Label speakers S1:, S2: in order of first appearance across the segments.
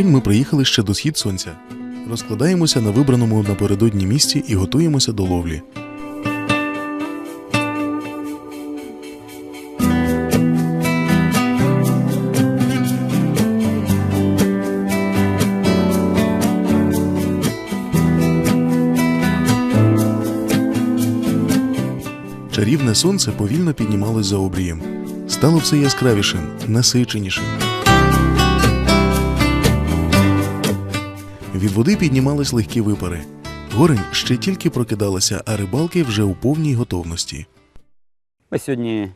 S1: На ми приїхали ще до схід сонця. Розкладаємося на вибраному напередодні місці і готуємося до ловлі. Чарівне сонце повільно піднімалось за обрієм. Стало все яскравішим, насиченішим. Від води піднімались легкі випари. Горень ще тільки прокидалася, а рибалки вже у повній готовності.
S2: Ми сьогодні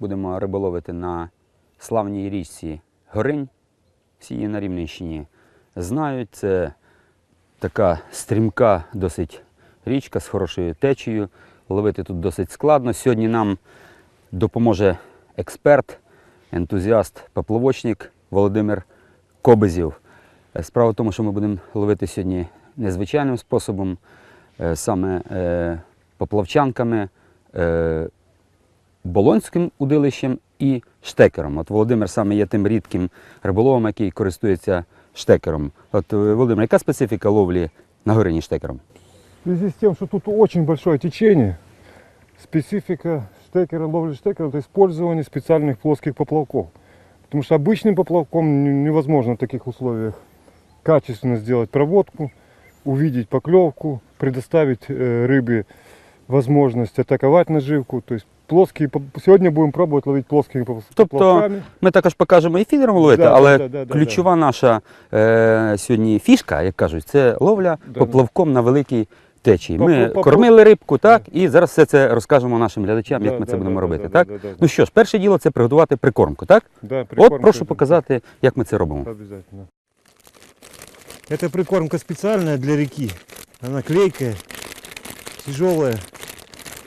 S2: будемо риболовити на славній річці Горинь. Всі її на Рівненщині знають. Це така стрімка досить річка з хорошою течією. Ловити тут досить складно. Сьогодні нам допоможе експерт, ентузіаст, поплавочник Володимир Кобизів. Е, Справа в тому, що ми будемо ловити сьогодні незвичайним способом, е, саме е, поплавчанками, е, болонським удилищем і штекером. От Володимир саме є тим рідким риболовом, який користується штекером. От е, Володимир, яка специфіка ловлі на горині штекером?
S3: В связи с тем, что тут очень большое течение, специфика штекера, ловли штекера, это использование специальных плоских поплавков. Потому что обычным поплавком не- невозможно в таких условиях качественно сделать проводку, увидеть поклевку, предоставить э, рыбе возможность атаковать наживку. То есть плоские, поп- сегодня будем пробовать ловить плоскими поп-
S2: Тобто
S3: поплавками.
S2: Ми також покажемо і фідером ловити,
S3: Да,
S2: але
S3: да, да, да,
S2: ключова наша е, сьогодні фішка, як кажуть, це ловля
S3: Да.
S2: поплавком на великій течії. Ми
S3: Поплав- поплав-
S2: кормили рибку, так, і зараз все це розкажемо нашим глядачам, як
S3: Да,
S2: ми це
S3: да,
S2: будемо
S3: да,
S2: робити.
S3: да,
S2: так?
S3: да, да, да.
S2: Ну що ж, перше діло це приготувати прикормку, так?
S3: Да,
S2: От
S3: прикормка
S2: прошу
S3: это-
S2: показати, як ми це робимо.
S4: Это прикормка специальная для реки. Она клейкая, тяжелая.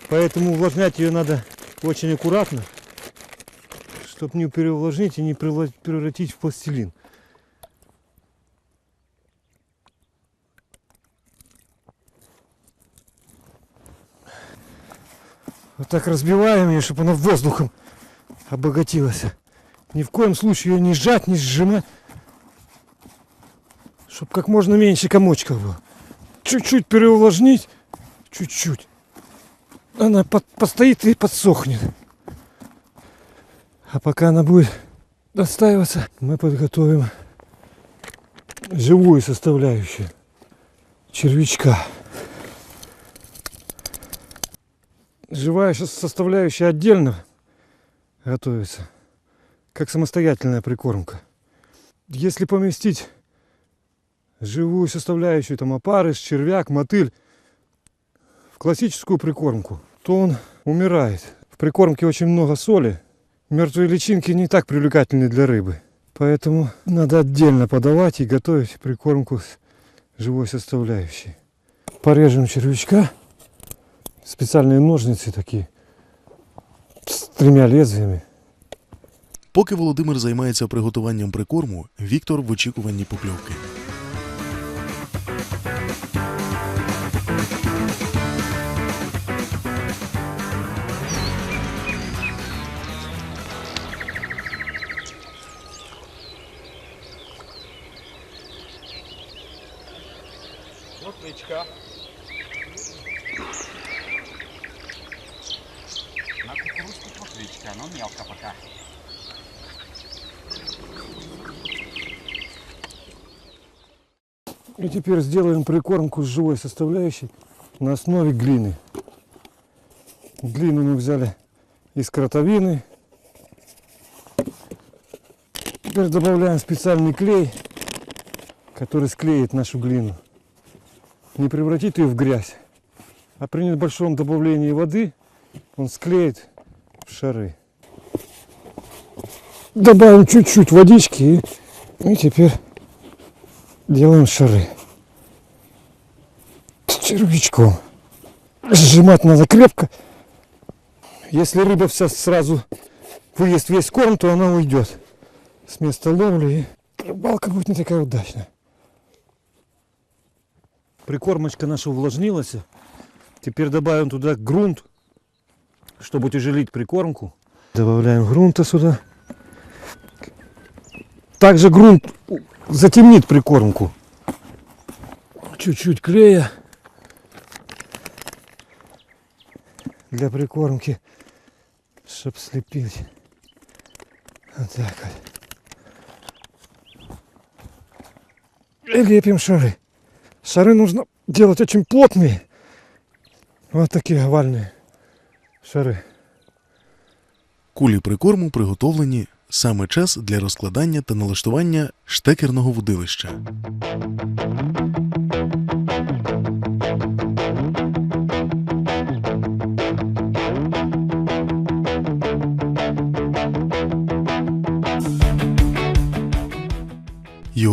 S4: Поэтому увлажнять ее надо очень аккуратно, чтобы не переувлажнить и не превратить в пластилин. Вот так разбиваем ее, чтобы она воздухом обогатилась. Ни в коем случае ее не сжать, не сжимать. Чтоб как можно меньше комочков было. Чуть-чуть переувлажнить. Чуть-чуть. Она под- постоит и подсохнет. А пока она будет достаиваться, мы подготовим живую составляющую червячка. Живая составляющая отдельно готовится, как самостоятельная прикормка. Если поместить живую составляющую, там опарыш, червяк, мотыль, в классическую прикормку, то он умирает. В прикормке очень много соли. Мертвые личинки не так привлекательны для рыбы. Поэтому надо отдельно подавать и готовить прикормку с живой составляющей. Порежем червячка. Специальные ножницы такие. С тремя лезвиями.
S1: Поки Володимир займається приготуванням прикорму, Віктор в очікуванні покльовки.
S4: Теперь сделаем прикормку с живой составляющей на основе глины. Глину мы взяли из кротовины. Теперь добавляем специальный клей, который склеит нашу глину. Не превратит ее в грязь, а при небольшом добавлении воды он склеит в шары. Добавим чуть-чуть водички и, и теперь делаем шары. Червячком. Сжимать надо крепко. Если рыба вся сразу выест весь корм, то она уйдет с места ловли. И рыбалка будет не такая удачная. Прикормочка наша увлажнилась. Теперь добавим туда грунт, чтобы утяжелить прикормку. Добавляем грунта сюда. также грунт затемнит прикормку. Чуть-чуть клея для прикормки, чтоб слепить. Вот так вот. И лепим шары. Шары нужно делать очень плотные. Вот такие овальные шары.
S1: Кулі прикорму приготовлені саме час для розкладання та налаштування штекерного вудилища.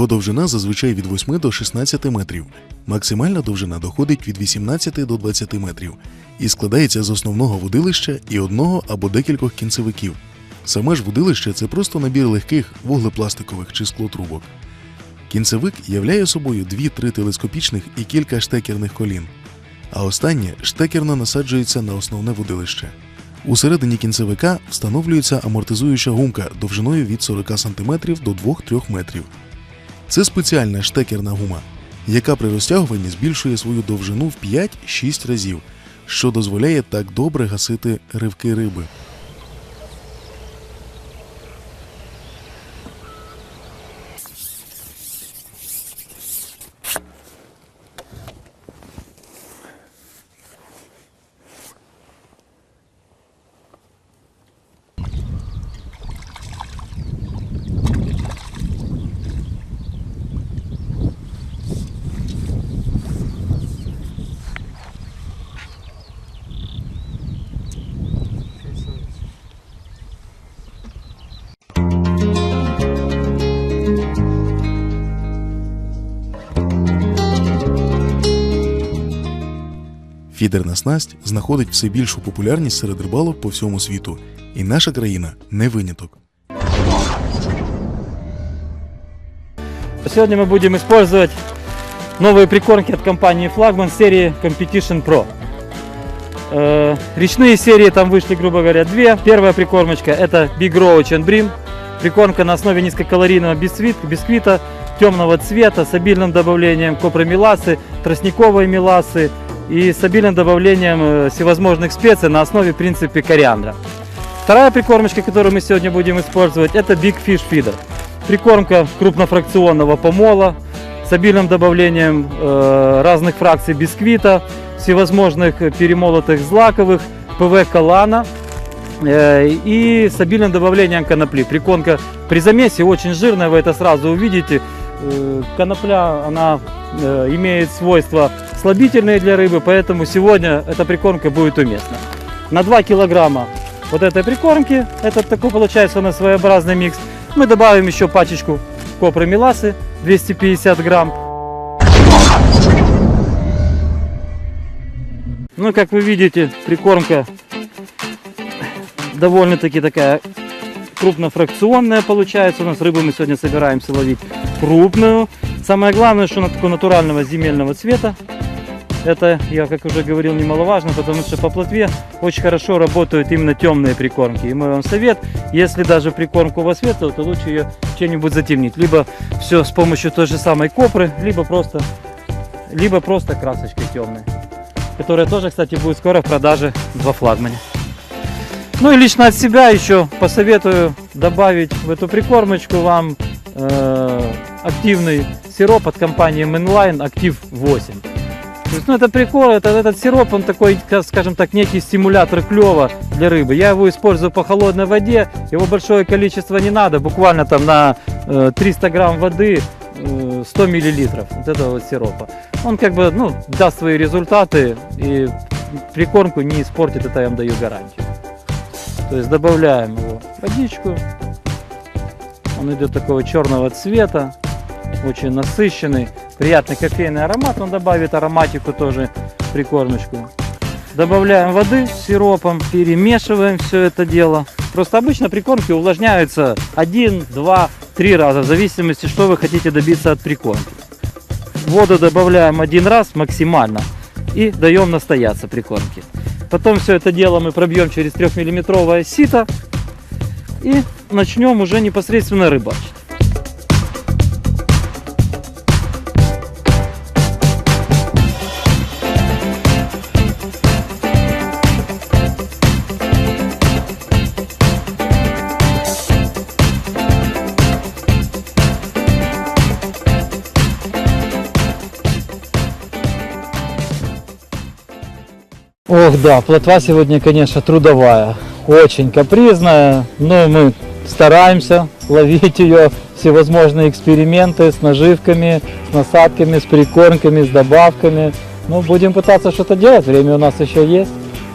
S1: Його довжина зазвичай від 8 до 16 метрів. Максимальна довжина доходить від 18 до 20 метрів і складається з основного вудилища і одного або декількох кінцевиків. Саме ж вудилище це просто набір легких вуглепластикових чи склотрубок. Кінцевик являє собою 2-3 телескопічних і кілька штекерних колін, а останнє штекерно насаджується на основне вудилище. Усередині кінцевика встановлюється амортизуюча гумка довжиною від 40 см до 2-3 метрів. Це спеціальна штекерна гума, яка при розтягуванні збільшує свою довжину в 5-6 разів, що дозволяє так добре гасити ривки риби. Фідерна снасть знаходить все більшу популярність серед рибалок по всьому світу, і наша країна не виняток.
S5: Сегодня мы будем использовать новые прикормки от компании Flagman серии Competition Pro. Э, речные серии там вышли, грубо говоря, две. Первая прикормочка это Big Roach and Brim. Прикормка на основе низкокалорийного бисквит, бисквита темного цвета с обильным добавлением копромеласы, тростниковой меласы и с обильным добавлением э, всевозможных специй на основе, в принципе, кориандра. Вторая прикормочка, которую мы сегодня будем использовать, это Big Fish Feeder. Прикормка крупнофракционного помола с обильным добавлением э, разных фракций бисквита, всевозможных перемолотых злаковых, ПВ калана э, и с обильным добавлением конопли. Прикормка при замесе очень жирная, вы это сразу увидите. Э, конопля, она э, имеет свойства слабительные для рыбы, поэтому сегодня эта прикормка будет уместна. На 2 килограмма вот этой прикормки, это такой получается у нас своеобразный микс, мы добавим еще пачечку копромеласы 250 грамм. Ну, как вы видите, прикормка довольно-таки такая крупнофракционная получается. У нас рыбу мы сегодня собираемся ловить крупную. Самое главное, что она такого натурального земельного цвета. Это, я как уже говорил, немаловажно, потому что по плотве очень хорошо работают именно темные прикормки. И мой вам совет, если даже прикормка у вас светлая, то лучше ее чем-нибудь затемнить. Либо все с помощью той же самой копры, либо просто, либо просто красочкой темной. Которая тоже, кстати, будет скоро в продаже во флагмане. Ну и лично от себя еще посоветую добавить в эту прикормочку вам э, активный сироп от компании Mainline Active 8. То есть, ну, это прикол, это, этот сироп, он такой, скажем так, некий стимулятор клёва для рыбы. Я его использую по холодной воде, его большое количество не надо, буквально там на э, 300 грамм воды э, 100 миллилитров вот этого вот сиропа. Он как бы, ну, даст свои результаты и прикормку не испортит, это я вам даю гарантию. То есть добавляем его водичку. Он идет такого черного цвета, очень насыщенный, приятный кофейный аромат. Он добавит ароматику тоже прикормочку. Добавляем воды с сиропом, перемешиваем все это дело. Просто обычно прикормки увлажняются 1, 2, 3 раза, в зависимости, что вы хотите добиться от прикормки. Воду добавляем один раз максимально и даем настояться прикормки. Потом все это дело мы пробьем через 3-миллиметровое сито и начнем уже непосредственно рыбачить. Ох, да, плотва сегодня, конечно, трудовая, очень капризная, но мы стараемся ловить ее, всевозможные эксперименты с наживками, с насадками, с прикормками, с добавками. Ну, будем пытаться что-то делать, время у нас еще есть.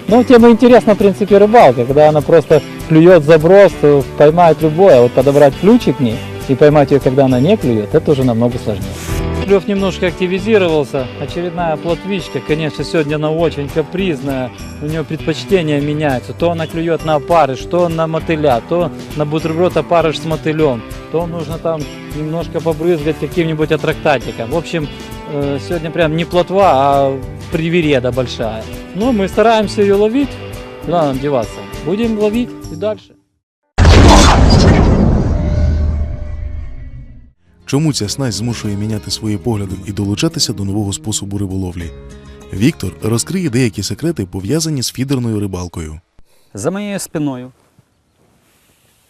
S5: Ну, тем и интересна, в принципе, рыбалка, когда она просто клюет заброс, поймает любое, вот подобрать ключик к ней и поймать ее, когда она не клюет, это уже намного сложнее. Клев немножко активизировался. Очередная плотвичка, конечно, сегодня она очень капризная. У нее предпочтения меняются. То она клюет на опарыш, то на мотыля, то на бутерброд опарыш с мотылем. То нужно там немножко побрызгать каким-нибудь аттрактатиком. В общем, э, сегодня прям не плотва, а привереда большая. Ну, мы стараемся ее ловить. Куда нам деваться? Будем ловить и дальше.
S1: Чому ця снасть змушує міняти свої погляди і долучатися до нового способу риболовлі? Віктор розкриє деякі секрети, пов'язані з фідерною рибалкою.
S2: За моєю спиною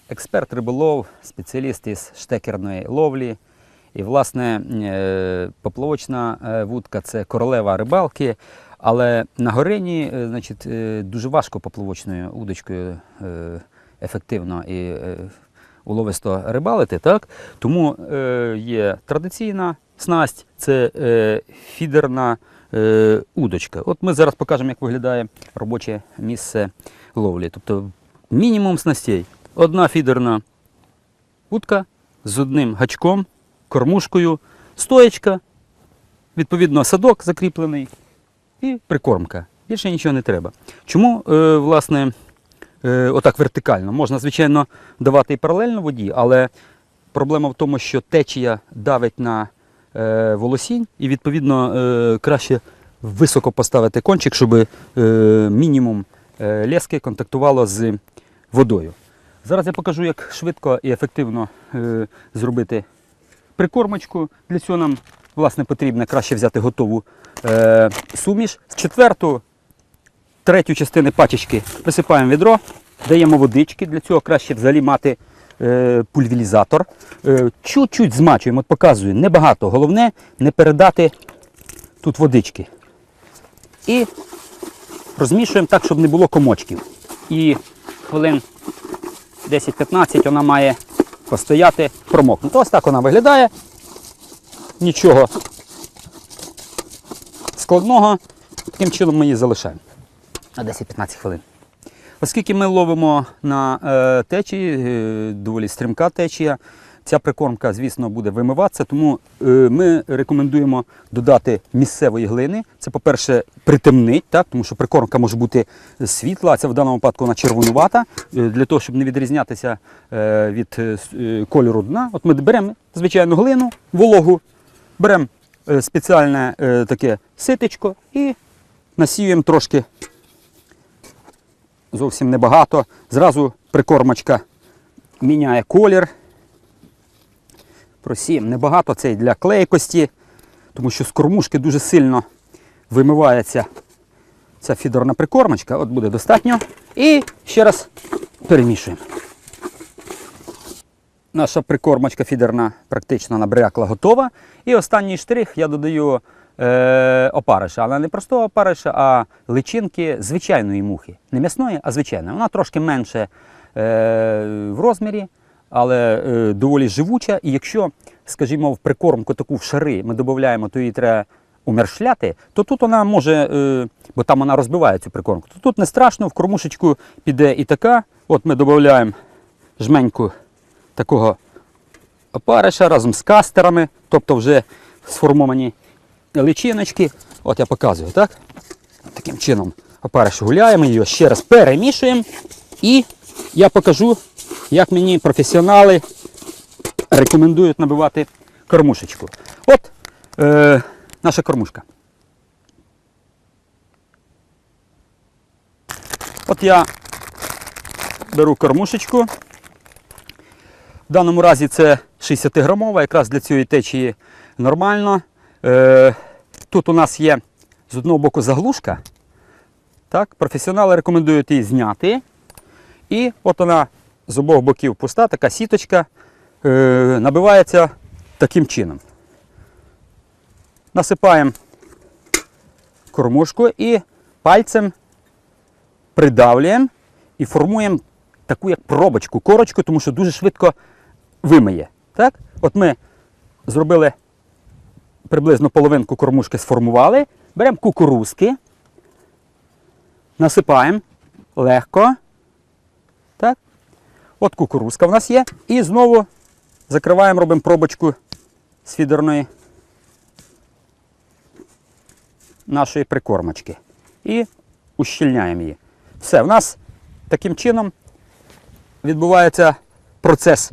S2: експерт риболов, спеціаліст із штекерної ловлі. І, власне, е, поплавочна е, вудка це королева рибалки. Але на горині е, значить, дуже важко поплавочною удочкою ефективно і уловисто рибалити. Так? Тому е, є традиційна снасть це е, фідерна е, удочка. От ми зараз покажемо, як виглядає робоче місце ловлі. Тобто мінімум снастей. Одна фідерна вудка з одним гачком, кормушкою, стоячка, відповідно, садок закріплений і прикормка. Більше нічого не треба. Чому, е, власне, отак вертикально? Можна, звичайно, давати і паралельно воді, але проблема в тому, що течія давить на е, волосінь, і, відповідно, е, краще високо поставити кончик, щоб е, мінімум е, лески контактувало з водою. Зараз я покажу, як швидко і ефективно е, зробити прикормочку. Для цього нам власне, потрібно краще взяти готову е, суміш. З четверту, третю частини пачечки присипаємо відро, даємо водички. Для цього краще взагалі мати е, пульверізатор. Е, чуть-чуть змачуємо, от показую, небагато. Головне не передати тут водички. І розмішуємо так, щоб не було комочків. І хвилин 10-15 вона має постояти, промокнути. Ось так вона виглядає. Нічого складного. Таким чином ми її залишаємо на 10-15 хвилин. Оскільки ми ловимо на е, течії, е, доволі стрімка течія, ця прикормка, звісно, буде вимиватися, тому е, ми рекомендуємо додати місцевої глини. Це, по-перше, притемнить, так, тому що прикормка може бути світла, а це в даному випадку вона червонувата. Для того, щоб не відрізнятися від кольору дна. От ми беремо звичайну глину, вологу, беремо спеціальне таке ситечко і насіюємо трошки зовсім небагато. Зразу прикормочка міняє колір. Просіємо небагато, це для клейкості, тому що з кормушки дуже сильно вимивається ця фідерна прикормочка. От буде достатньо. І ще раз перемішуємо. Наша прикормочка фідерна практично набрякла готова. І останній штрих я додаю е, опариша, але не простого опариша, а личинки звичайної мухи. Не м'ясної, а звичайної. Вона трошки менше е, в розмірі, але е, доволі живуча. І якщо, скажімо, в прикормку таку в шари ми додаємо, то її треба умершляти, то тут вона може, бо там вона розбиває цю прикормку, то тут не страшно, в кормушечку піде і така. От ми додаємо жменьку такого опариша разом з кастерами, тобто вже сформовані личиночки. От я показую, так? Таким чином опариш гуляємо, її ще раз перемішуємо. І я покажу, як мені професіонали рекомендують набивати кормушечку. От е, наша кормушка. От я беру кормушечку. В даному разі це 60-грамова, якраз для цієї течії нормально. Е, тут у нас є з одного боку заглушка. Так, професіонали рекомендують її зняти. І от вона з обох боків пуста, така сіточка е, набивається таким чином. Насипаємо кормушку і пальцем придавлюємо і формуємо таку як пробочку, корочку, тому що дуже швидко вимиє. Так? От ми зробили приблизно половинку кормушки сформували, беремо кукурузки, насипаємо легко. Так? От кукурузка в нас є. І знову закриваємо, робимо пробочку з фідерної нашої прикормочки. І ущільняємо її. Все, в нас таким чином відбувається процес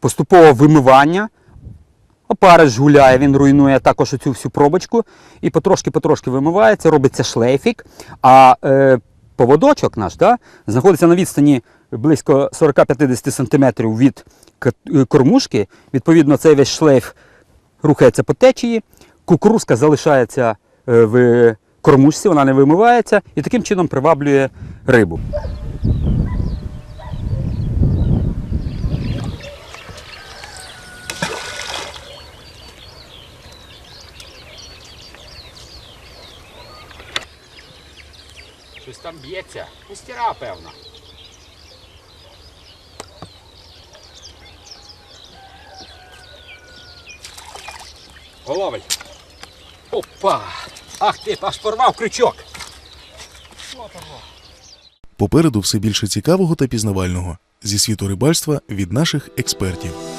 S2: поступового вимивання. Опариш гуляє, він руйнує також оцю всю пробочку. І потрошки-потрошки вимивається, робиться шлейфік. А е, поводочок наш да, знаходиться на відстані близько 40-50 см від е, кормушки. Відповідно, цей весь шлейф рухається по течії. Кукурузка залишається е, в кормушці, вона не вимивається і таким чином приваблює рибу. Щось там б'ється. Пустіра, певно. Головель. Опа! Ах ти, аж порвав крючок.
S1: Попереду все більше цікавого та пізнавального зі світу рибальства від наших експертів.